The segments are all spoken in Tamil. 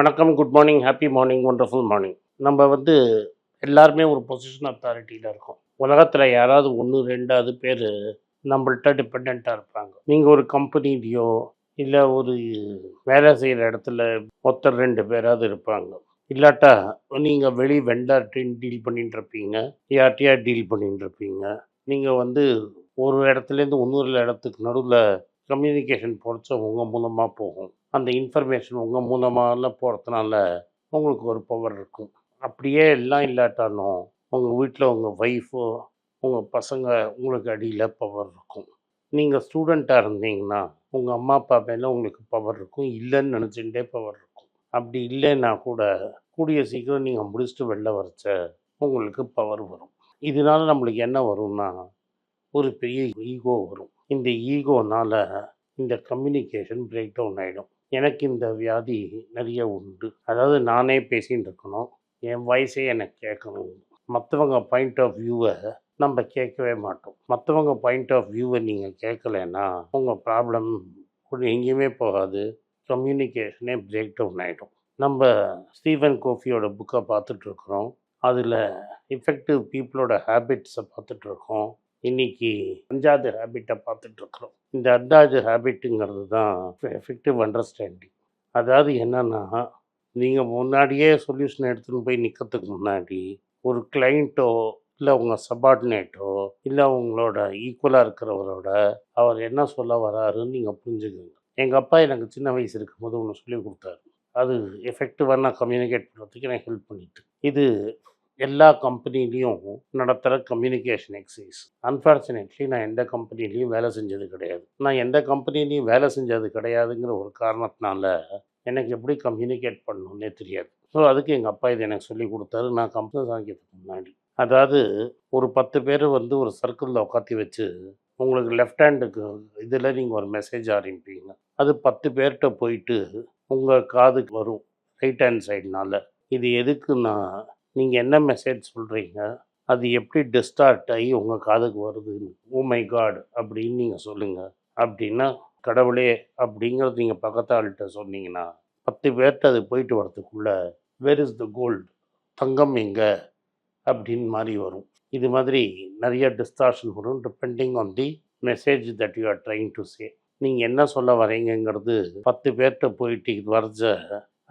வணக்கம் good morning happy morning wonderful morning நம்ம வந்து எல்லாருமே ஒரு பொசிஷன் அத்தாரிட்டியில் இருக்கோம். உலகத்தில் யாராவது ஒன்று ரெண்டாவது பேர் நம்மள்கிட்ட டிபெண்ட்டாக இருப்பாங்க. நீங்கள் ஒரு கம்பெனிலேயோ இல்லை ஒரு வேலை செய்கிற இடத்துல ஒருத்தர் ரெண்டு பேராவது இருப்பாங்க. இல்லாட்டா நீங்கள் வெளி வெண்டார்ட்டையும் டீல் பண்ணிட்டு இருப்பீங்க யார்ட்டையா டீல் பண்ணிட்டு இருப்பீங்க நீங்கள் வந்து ஒரு இடத்துலேருந்து இன்னொரு இடத்துக்கு நடுவில் கம்யூனிகேஷன் போகிறச்ச உங்கள் மூலமாக போகும். அந்த இன்ஃபர்மேஷன் உங்கள் மூலமாலாம் போகிறதுனால உங்களுக்கு ஒரு பவர் இருக்கும். அப்படியே எல்லாம் இல்லாட்டாலும் உங்கள் வீட்டில் உங்கள் ஒய்ஃபோ உங்கள் பசங்க உங்களுக்கு அடியில் பவர் இருக்கும். நீங்கள் ஸ்டூடெண்ட்டாக இருந்தீங்கன்னா உங்கள் அம்மா அப்பா மேலே உங்களுக்கு பவர் இருக்கும். இல்லைன்னு நினச்சிட்டே பவர் இருக்கும். அப்படி இல்லைன்னா கூட கூடிய சீக்கிரம் நீங்கள் முடிச்சுட்டு வெளில வரச்ச உங்களுக்கு பவர் வரும். இதனால நம்மளுக்கு என்ன வரும்னா ஒரு பெரிய ஈகோ வரும். இந்த ஈகோனால் இந்த கம்யூனிகேஷன் பிரேக் டவுன் ஆகிடும் எனக்கு இந்த வியாதி நிறைய உண்டு. அதாவது நானே பேசின்னு இருக்கணும். என் வயசே எனக்கு கேட்கணும். மற்றவங்க பாயிண்ட் ஆஃப் வியூவை நம்ம கேட்கவே மாட்டோம். மற்றவங்க பாயிண்ட் ஆஃப் வியூவை நீங்கள் கேட்கலன்னா உங்கள் ப்ராப்ளம் எங்கேயுமே போகாது. கம்யூனிகேஷனே பிரேக் டவுன் ஆகிடும் நம்ம ஸ்டீவன் கோஃபியோட புக்கை பார்த்துட்ருக்குறோம் அதில் எஃபெக்டிவ் பீப்புளோட ஹேபிட்ஸை பார்த்துட்ருக்கோம் இன்னைக்கு அஞ்சாவது ஹேபிட்டை பார்த்துட்ருக்குறோம் இந்த அஞ்சாவது ஹேபிட்டுங்கிறது தான் எஃபெக்டிவ் அண்டர்ஸ்டாண்டிங் அதாவது என்னென்னா நீங்கள் முன்னாடியே சொல்யூஷன் எடுத்துன்னு போய் நிற்கிறதுக்கு முன்னாடி ஒரு கிளைண்ட்டோ இல்லை உங்கள் சபார்டினேட்டோ இல்லை உங்களோட ஈக்குவலாக இருக்கிறவரோட அவர் என்ன சொல்ல வராருன்னு நீங்கள் புரிஞ்சுக்கோங்க. எங்கள் அப்பா எனக்கு சின்ன வயசு இருக்கும்போது ஒன்று சொல்லி கொடுத்தாரு. அது எஃபெக்டிவாக நான் கம்யூனிகேட் பண்ணுறதுக்கு எனக்கு ஹெல்ப் பண்ணிட்டு. இது எல்லா கம்பெனிலையும் நடத்துகிற கம்யூனிகேஷன் எக்ஸசைஸ் அன்ஃபார்ச்சுனேட்லி நான் எந்த கம்பெனிலையும் வேலை செஞ்சது கிடையாது. நான் எந்த கம்பெனிலையும் வேலை செஞ்சது கிடையாதுங்கிற ஒரு காரணத்தினால எனக்கு எப்படி கம்யூனிகேட் பண்ணணுன்னே தெரியாது. ஸோ அதுக்கு எங்கள் அப்பா இது எனக்கு சொல்லி கொடுத்தாரு. நான் கம்பெனி சாங்கியத்துக்கு முன்னாடி. அதாவது ஒரு பத்து பேர் வந்து ஒரு சர்க்கிளில் உட்காத்தி வச்சு உங்களுக்கு லெஃப்ட் ஹேண்டுக்கு இதில் நீங்கள் ஒரு மெசேஜ் ஆரம்பிப்பீங்க அது பத்து பேர்கிட்ட போயிட்டு உங்கள் காதுக்கு வரும். ரைட் ஹேண்ட் சைட்னால் இது எதுக்குன்னா நீங்கள் என்ன மெசேஜ் சொல்கிறீங்க அது எப்படி டிஸ்டார்ட் ஆகி உங்கள் காதுக்கு வருதுன்னு? ஓ மை காட் அப்படின்னு நீங்கள் சொல்லுங்கள் அப்படின்னா கடவுளே அப்படிங்கிறது நீங்கள் பக்கத்து ஆள்கிட்ட சொன்னீங்கன்னா பத்து பேர்கிட்ட அது போயிட்டு வரத்துக்குள்ளே வேர் இஸ் த கோல்டு தங்கம் எங்கே? அப்படின்னு மாதிரி வரும். இது மாதிரி நிறைய டிஸ்டார்ஷன் வரும் depending on the message that you are trying to say நீங்கள் என்ன சொல்ல வரீங்கங்கிறது பத்து பேர்கிட்ட போயிட்டு வரைஞ்ச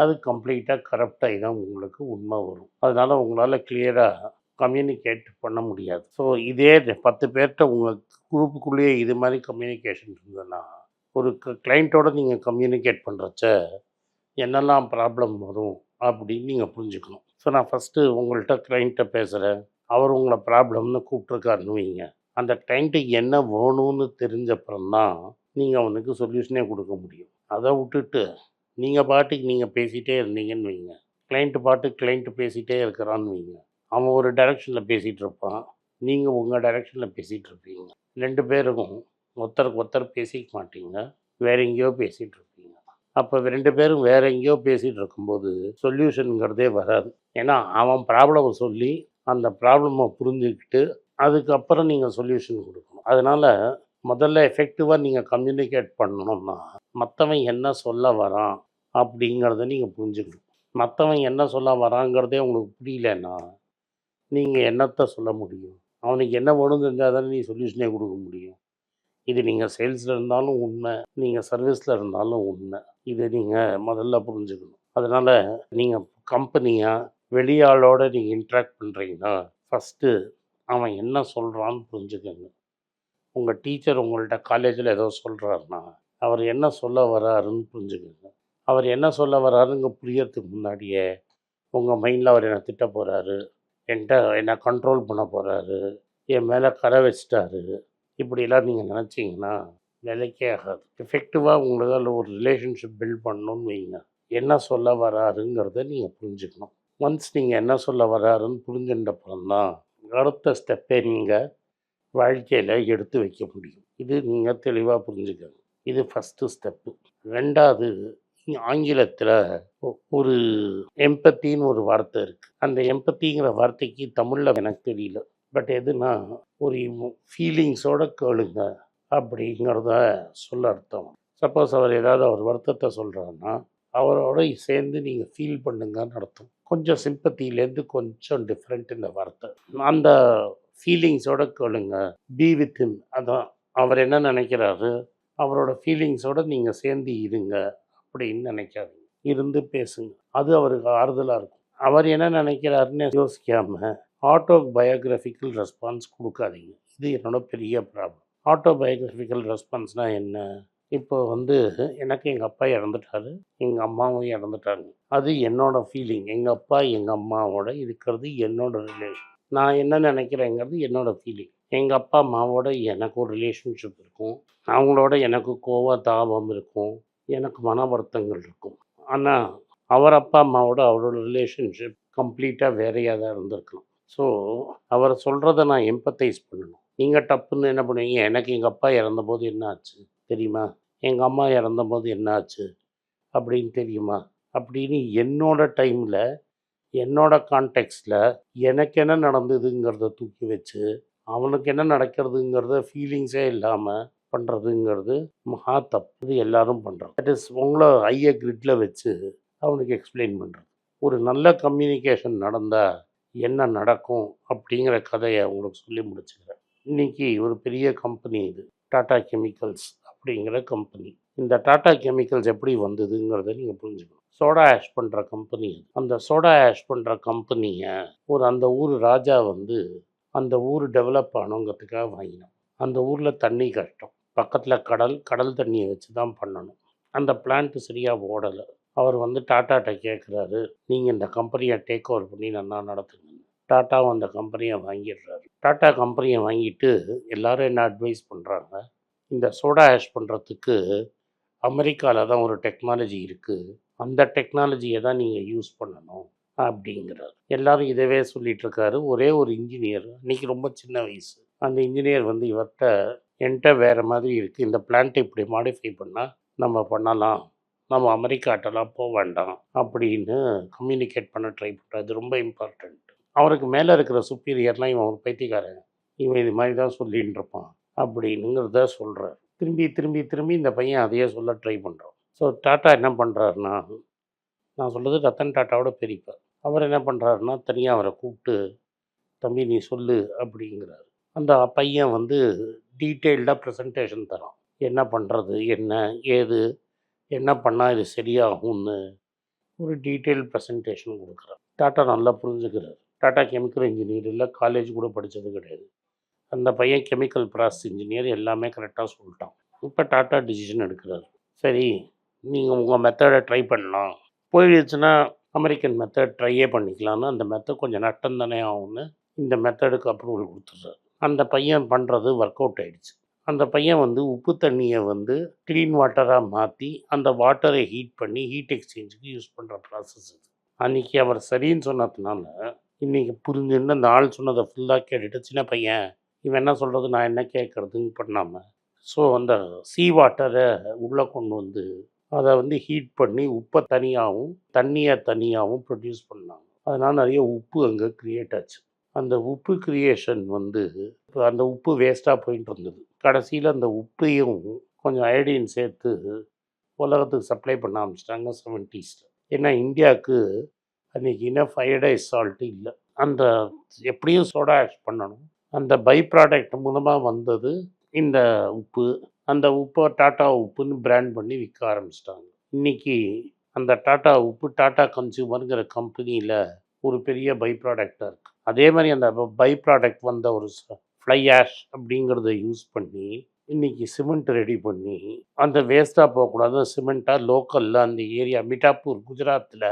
அது கம்ப்ளீட்டாக கரப்டாகி தான் உங்களுக்கு உண்மை வரும். அதனால் உங்களால் கிளியராக கம்யூனிகேட் பண்ண முடியாது. ஸோ இதே பத்து பேர்கிட்ட உங்கள் குரூப்புக்குள்ளேயே இது மாதிரி கம்யூனிகேஷன் இருந்ததுன்னா ஒரு கிளைண்ட்டோடு நீங்கள் கம்யூனிகேட் பண்ணுறச்ச என்னெல்லாம் ப்ராப்ளம் வரும் அப்படின்னு நீங்கள் புரிஞ்சுக்கணும். ஸோ நான் ஃபஸ்ட்டு உங்கள்கிட்ட கிளைண்ட்டை பேசுகிறேன் அவர் உங்களை ப்ராப்ளம்னு கூப்பிட்ருக்காருன்னு வைங்க. அந்த கிளைண்ட்டுக்கு என்ன வேணும்னு தெரிஞ்சப்புறம் தான் நீங்கள் அவனுக்கு சொல்யூஷனே கொடுக்க முடியும். அதை விட்டுட்டு நீங்கள் பாட்டுக்கு நீங்கள் பேசிகிட்டே இருந்தீங்கன்னு வைங்க. கிளைண்ட்டு பாட்டுக்கு கிளைண்ட்டு பேசிகிட்டே இருக்கிறான்னு வைங்க. அவன் ஒரு டைரெக்ஷனில் பேசிகிட்டு இருப்பான். நீங்கள் உங்கள் டைரெக்ஷனில் பேசிகிட்டு இருப்பீங்க. ரெண்டு பேருக்கும் ஒருத்தருக்கு ஒருத்தர் பேசிக்க மாட்டீங்க. வேற எங்கேயோ பேசிகிட்டு இருப்பீங்க. அப்போ ரெண்டு பேரும் வேற எங்கேயோ பேசிகிட்டு இருக்கும்போது சொல்யூஷனுங்கிறதே வராது. ஏன்னா அவன் ப்ராப்ளமை சொல்லி அந்த ப்ராப்ளமை புரிஞ்சுக்கிட்டு அதுக்கப்புறம் நீங்கள் சொல்யூஷன் கொடுக்கணும். அதனால் முதல்ல எஃபெக்டிவாக நீங்கள் கம்யூனிகேட் பண்ணணும்னா மற்றவன் என்ன சொல்ல வரான் அப்படிங்கிறத நீங்கள் புரிஞ்சுக்கணும். மற்றவன் என்ன சொல்ல வராங்கிறதே உங்களுக்கு புரியலன்னா நீங்கள் என்னத்தை சொல்ல முடியும்? அவனுக்கு என்ன வேணும் தெரிஞ்சால் தானே நீ சொல்யூஷனே கொடுக்க முடியும். இது நீங்கள் சேல்ஸில் இருந்தாலும் உண்மை நீங்கள் சர்வீஸில் இருந்தாலும் உண்மை. இதை நீங்கள் முதல்ல புரிஞ்சுக்கணும். அதனால் நீங்கள் கம்பெனியாக வெளியாளோட நீங்கள் இன்ட்ராக்ட் பண்ணுறீங்கன்னா ஃபஸ்ட்டு அவன் என்ன சொல்கிறான்னு புரிஞ்சுக்கோங்க. உங்கள் டீச்சர் உங்கள்கிட்ட காலேஜில் ஏதோ சொல்கிறாருன்னா அவர் என்ன சொல்ல வராருன்னு புரிஞ்சுக்கோங்க. அவர் என்ன சொல்ல வராருங்க புரியறதுக்கு முன்னாடியே உங்கள் மைண்டில் அவர் என்னை திட்ட போகிறாரு என்கிட்ட என்னை கண்ட்ரோல் பண்ண போகிறாரு என் மேலே கரை வச்சிட்டாரு இப்படிலாம் நீங்கள் நினச்சிங்கன்னா வேலைக்கே ஆகாது. எஃபெக்டிவாக உங்களால் ஒரு ரிலேஷன்ஷிப் பில்ட் பண்ணணும்னு வைங்க. என்ன சொல்ல வராருங்கிறத நீங்கள் புரிஞ்சுக்கணும். ஒன்ஸ் நீங்கள் என்ன சொல்ல வராருன்னு புரிஞ்சுட்டப்புறம் தான் அடுத்த ஸ்டெப்பே நீங்கள் வாழ்க்கையில் எடுத்து வைக்க முடியும். இது நீங்கள் தெளிவாக புரிஞ்சுக்கணும் இது ஃபஸ்ட்டு ஸ்டெப்பு ரெண்டாவது ஆங்கிலத்தில் ஒரு எம்பத்தின்னு ஒரு வார்த்தை இருக்குது அந்த எம்பத்திங்கிற வார்த்தைக்கு தமிழில் எனக்கு தெரியல. பட் எதுனா ஒரு ஃபீலிங்ஸோட கேளுங்க அப்படிங்கிறத சொல்ல அர்த்தம். சப்போஸ் அவர் ஏதாவது அவர் வருத்தத்தை சொல்கிறாருன்னா அவரோட சேர்ந்து நீங்கள் ஃபீல் பண்ணுங்கன்னு அர்த்தம். கொஞ்சம் சிம்பத்திலேருந்து கொஞ்சம் டிஃப்ரெண்ட் இந்த வார்த்தை. அந்த ஃபீலிங்ஸோட கேளுங்க. பி வித் ஹிம் அதான். அவர் என்ன நினைக்கிறாரு? அவரோட ஃபீலிங்ஸோட நீங்கள் சேர்ந்து இருங்க அப்படின்னு நினைக்காதீங்க. இருந்து பேசுங்க. அது அவருக்கு ஆறுதலாக இருக்கும். அவர் என்ன நினைக்கிறாருன்னு யோசிக்காம ஆட்டோ பயோகிராஃபிக்கல் ரெஸ்பான்ஸ் கொடுக்காதீங்க. இது என்னோட பெரிய ப்ராப்ளம் ஆட்டோ பயோகிராஃபிக்கல் ரெஸ்பான்ஸ்னால் என்ன? இப்போ வந்து எனக்கு எங்கள் அப்பா இறந்துட்டாரு. எங்கள் அம்மாவும் இறந்துட்டாங்க. அது என்னோட ஃபீலிங் எங்கள் அப்பா எங்கள் அம்மாவோட இருக்கிறது என்னோட ரிலேஷன் நான் என்ன நினைக்கிறேங்கிறது என்னோட ஃபீலிங் எங்கள் அப்பா அம்மாவோட எனக்கு ஒரு ரிலேஷன்ஷிப் இருக்கும். அவங்களோட எனக்கு கோவ தாபம் இருக்கும். எனக்கு மன வருத்தங்கள் இருக்கும். ஆனால் அவர் அப்பா அம்மாவோட அவரோட ரிலேஷன்ஷிப் கம்ப்ளீட்டாக வேறையாக தான் இருந்திருக்கலாம். ஸோ அவர் சொல்கிறத நான் எம்பத்தைஸ் பண்ணணும். நீங்கள் டப்புன்னு என்ன பண்ணுவீங்க? எனக்கு எங்கள் அப்பா இறந்தபோது என்ன ஆச்சு? தெரியுமா? எங்கள் அம்மா இறந்தபோது என்ன ஆச்சு அப்படின்னு தெரியுமா? அப்படின்னு என்னோட டைமில் என்னோட கான்டெக்ஸ்டில் எனக்கு என்ன நடந்ததுங்கிறத தூக்கி வச்சு அவனுக்கு என்ன நடக்கிறதுங்கிறத ஃபீலிங்ஸே இல்லாமல் பண்ணுறதுங்கிறது மகா தப்பு. இது எல்லாரும் பண்ணுறோம் தட் இஸ் உங்களை ஐய கிரிட்டில் வச்சு அவனுக்கு எக்ஸ்பிளைன் பண்ணுறது ஒரு நல்ல கம்யூனிகேஷன் நடந்தால் என்ன நடக்கும் அப்படிங்கிற கதையை உங்களுக்கு சொல்லி முடிச்சுக்கிறேன். இன்னைக்கு ஒரு பெரிய கம்பெனி இது. டாடா கெமிக்கல்ஸ் அப்படிங்கிற கம்பெனி இந்த டாடா கெமிக்கல்ஸ் எப்படி வந்ததுங்கிறத நீங்கள் புரிஞ்சுக்கணும். சோடா ஆஷ் பண்ணுற கம்பெனி அந்த சோடா ஆஷ் பண்ணுற கம்பெனியை ஒரு அந்த ஊர் ராஜா வந்து அந்த ஊர் டெவலப் ஆகணுங்கிறதுக்காக வாங்கினோம் அந்த ஊரில் தண்ணி கஷ்டம். பக்கத்தில் கடல் கடல் தண்ணியை வச்சு தான் பண்ணணும். அந்த பிளான்ட்டு சரியாக ஓடலை. அவர் வந்து டாட்டாட்ட கேட்குறாரு நீங்கள் இந்த கம்பெனியை டேக் ஓவர் பண்ணி நல்லா நடத்துங்க டாட்டாவும் அந்த கம்பெனியை வாங்கிடுறாரு. டாட்டா கம்பெனியை வாங்கிட்டு எல்லாரும் என்ன அட்வைஸ் பண்ணுறாங்க இந்த சோடா ஆஷ் பண்ணுறதுக்கு அமெரிக்காவில் தான் ஒரு டெக்னாலஜி இருக்குது அந்த டெக்னாலஜியை தான் நீங்கள் யூஸ் பண்ணணும் அப்படிங்கிறார். எல்லாரும் இதவே சொல்லிட்டு இருக்காரு. ஒரே ஒரு இன்ஜினியர் இன்னைக்கு ரொம்ப சின்ன வயசு. அந்த இன்ஜினியர் வந்து இவர்கிட்ட என்கிட்ட வேறு மாதிரி இருக்குது இந்த பிளான்ட்டை இப்படி மாடிஃபை பண்ணால் நம்ம பண்ணலாம். நம்ம அமெரிக்காட்டெல்லாம் போக வேண்டாம். அப்படின்னு கம்யூனிகேட் பண்ண ட்ரை பண்ணுறது ரொம்ப இம்பார்ட்டண்ட் அவருக்கு மேலே இருக்கிற சுப்பீரியர்லாம் இவன் ஒரு பைத்தியக்காரன். இவன் இது மாதிரி தான் சொல்லின்னு இருப்பான். அப்படின்னுங்கிறத சொல்கிறார் திரும்பி திரும்பி திரும்பி இந்த பையன் அதையே சொல்ல ட்ரை பண்ணுறான் ஸோ டாட்டா என்ன பண்ணுறாருன்னா நான் சொல்கிறது ரத்தன் டாட்டாவோட பெரியப்பா. அவர் என்ன பண்ணுறாருன்னா தனியாக அவரை கூப்பிட்டு தம்பி நீ சொல்லு அப்படிங்கிறாரு. அந்த பையன் வந்து டீட்டெயில்டாக ப்ரெசன்டேஷன் தரான். என்ன பண்ணுறது என்ன ஏது என்ன பண்ணால் இது சரியாகும்னு ஒரு டீட்டெயில் ப்ரெசன்டேஷன் கொடுக்குறேன் டாட்டா நல்லா புரிஞ்சுக்கிறார். டாட்டா கெமிக்கல் இன்ஜினியர் இல்லை காலேஜ் கூட படித்தது கிடையாது. அந்த பையன் கெமிக்கல் ப்ராசஸ் இன்ஜினியர் எல்லாமே கரெக்டாக சொல்லிட்டான். இப்போ டாட்டா டிசிஷன் எடுக்கிறாரு. சரி நீங்கள் உங்கள் மெத்தடை ட்ரை பண்ணலாம். போயிடுச்சுன்னா அமெரிக்கன் மெத்தட் ட்ரையே பண்ணிக்கலாம்னு அந்த மெத்தட் கொஞ்சம் நட்டம் தானே ஆகும்னு இந்த மெத்தடுக்கு அப்ரூவல் கொடுத்துட்றாரு. அந்த பையன் பண்ணுறது ஒர்க் அவுட் ஆகிடுச்சு அந்த பையன் வந்து உப்பு தண்ணியை வந்து க்ளீன் வாட்டராக மாற்றி அந்த வாட்டரை ஹீட் பண்ணி ஹீட் எக்ஸ்சேஞ்சுக்கு யூஸ் பண்ணுற ப்ராசஸ் இது. அன்றைக்கி அவர் சரின்னு சொன்னதுனால இன்றைக்கி புரிஞ்சுன்னு அந்த ஆள் சொன்னதை ஃபுல்லாக கேட்டுட்டு சின்ன பையன் இவன் என்ன சொல்கிறது நான் என்ன கேட்குறதுன்னு பண்ணாமல் ஸோ அந்த சீ வாட்டரை உள்ளே கொண்டு வந்து அதை வந்து ஹீட் பண்ணி உப்பை தனியாகவும் தண்ணியை தனியாகவும் ப்ரொடியூஸ் பண்ணாங்க. அதனால் நிறைய உப்பு அங்கே க்ரியேட் ஆச்சு. அந்த உப்பு கிரியேஷன் வந்து இப்போ அந்த உப்பு வேஸ்ட்டாக போயிட்டு இருந்தது. கடைசியில் அந்த உப்பையும் கொஞ்சம் அயோடின் சேர்த்து உலகத்துக்கு சப்ளை பண்ண ஆரம்பிச்சிட்டாங்க செவன்ட்டீஸில் ஏன்னா இந்தியாவுக்கு அன்றைக்கி இன்னும் ஃபைவடைஸ் சால்ட்டு இல்லை. அந்த எப்படியும் சோடா ஆஷ் பண்ணணும். அந்த பை ப்ராடக்ட் மூலமாக வந்தது இந்த உப்பு அந்த உப்பை டாட்டா உப்புன்னு பிராண்ட் பண்ணி விற்க ஆரம்பிச்சிட்டாங்க. இன்றைக்கி அந்த டாட்டா உப்பு டாட்டா கன்சியூமருங்கிற கம்பெனியில் ஒரு பெரிய பை ப்ராடக்டாக இருக்குது அதே மாதிரி அந்த பை ப்ராடக்ட் வந்த ஒரு ஃப்ளை ஆஷ் அப்படிங்கிறத யூஸ் பண்ணி இன்றைக்கி சிமெண்ட் ரெடி பண்ணி அந்த வேஸ்ட்டாக போகக்கூடாது சிமெண்ட்டாக லோக்கலில் அந்த ஏரியா மிட்டாப்பூர் குஜராத்தில்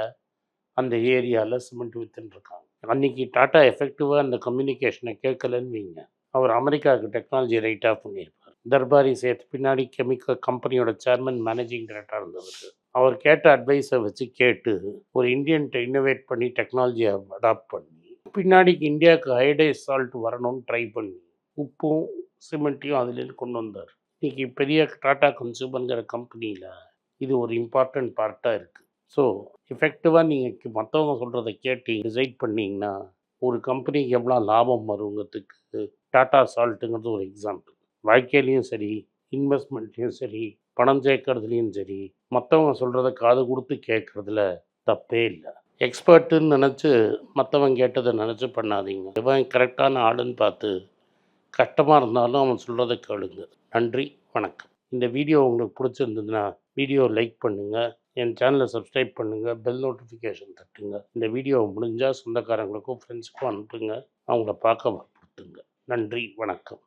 அந்த ஏரியாவில் சிமெண்ட் விற்றுருக்காங்க அன்றைக்கி டாட்டா எஃபெக்டிவாக அந்த கம்யூனிகேஷனை கேட்கலன்னு வைங்க. அவர் அமெரிக்காவுக்கு டெக்னாலஜி ரைட் ஆஃப் பண்ணியிருப்பார். தர்பாரி சேர்த்து பின்னாடி கெமிக்கல் கம்பெனியோட சேர்மன் மேனேஜிங் டைரக்டராக இருந்தவர். அவர் கேட்ட அட்வைஸை வச்சு கேட்டு ஒரு இந்தியன்ட்ட இன்னோவேட் பண்ணி டெக்னாலஜியை அடாப்ட் பண்ணி பின்னாடிக்கு இந்தியாவுக்கு ஹைடே சால்ட் வரணும்னு ட்ரை பண்ணி உப்பும் சிமெண்ட்டையும் அதுலேருந்து கொண்டு வந்தார். இன்றைக்கி பெரிய டாட்டா கன்சூமருங்கிற கம்பெனியில் இது ஒரு இம்பார்ட்டன்ட் பார்ட்டாக இருக்குது ஸோ எஃபெக்டிவாக நீங்கள் மற்றவங்க சொல்கிறத கேட்டு டிசைட் பண்ணிங்கன்னா ஒரு கம்பெனிக்கு எவ்வளோ லாபம் வருங்கிறதுக்கு டாட்டா சால்ட்டுங்கிறது ஒரு எக்ஸாம்பிள் வாழ்க்கையிலையும் சரி இன்வெஸ்ட்மெண்ட்லேயும் சரி பணம் சேர்க்கறதுலேயும் சரி மற்றவங்க சொல்கிறத காது கொடுத்து கேட்குறதுல தப்பே இல்லை. எக்ஸ்பர்ட்டுன்னு நினச்சி மற்றவன் கேட்டதை நினச்சி பண்ணாதீங்க. இவன் கரெக்டான ஆளுன்னு பார்த்து கஷ்டமாக இருந்தாலும் அவன் சொல்கிறத கேளுங்க. நன்றி வணக்கம். இந்த வீடியோ உங்களுக்கு பிடிச்சிருந்ததுன்னா வீடியோ லைக் பண்ணுங்கள் என் சேனலை சப்ஸ்கிரைப் பண்ணுங்கள் பெல் நோட்டிஃபிகேஷன் தட்டுங்க. இந்த வீடியோ முடிஞ்சால் சொந்தக்காரங்களுக்கும் ஃப்ரெண்ட்ஸுக்கும் அனுப்புங்க. அவங்கள பார்க்க வற்புறுத்துங்க. நன்றி வணக்கம்.